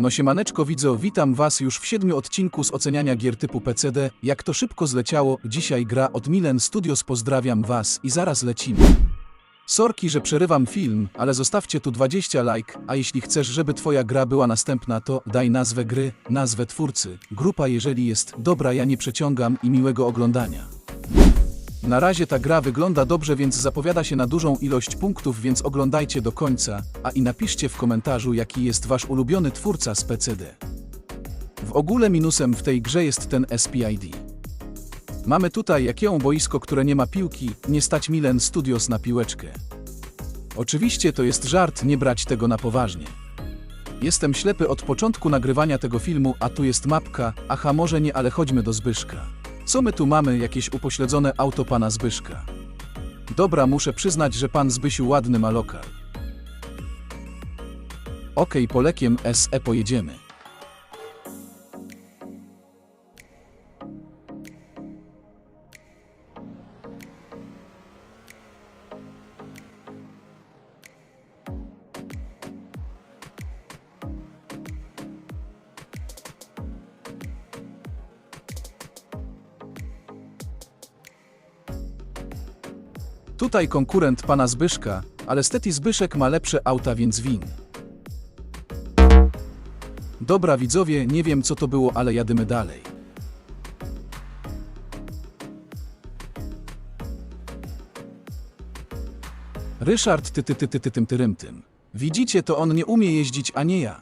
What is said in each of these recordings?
No siemaneczko widzo, witam was już w siedmiu odcinku z oceniania gier typu PCD. Jak to szybko zleciało, dzisiaj gra od Milen Studios, pozdrawiam was i zaraz lecimy. Sorki, że przerywam film, ale zostawcie tu 20 like, a jeśli chcesz, żeby twoja gra była następna, to daj nazwę gry, nazwę twórcy. Grupa jeżeli jest dobra, ja nie przeciągam i miłego oglądania. Na razie ta gra wygląda dobrze, więc zapowiada się na dużą ilość punktów, więc oglądajcie do końca, a i napiszcie w komentarzu, jaki jest wasz ulubiony twórca z PCD. W ogóle minusem w tej grze jest ten SPID. Mamy tutaj jakie boisko, które nie ma piłki, nie stać Milen Studios na piłeczkę. Oczywiście to jest żart, nie brać tego na poważnie. Jestem ślepy od początku nagrywania tego filmu, a tu jest mapka, aha może nie, ale chodźmy do Zbyszka. Co my tu mamy, jakieś upośledzone auto pana Zbyszka. Dobra, muszę przyznać, że pan Zbysiu ładny ma lokal. Okej, polekiem SE pojedziemy. Tutaj konkurent pana Zbyszka, ale stety Zbyszek ma lepsze auta, więc win. Dobra widzowie, nie wiem co to było, ale jadymy dalej. Ryszard ty ty ty ty ty tym tyrym tym. Widzicie, to on nie umie jeździć, a nie ja.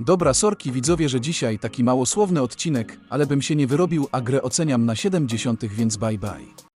Dobra, sorki widzowie, że dzisiaj taki małosłowny odcinek, ale bym się nie wyrobił, a grę oceniam na 70, więc bye bye.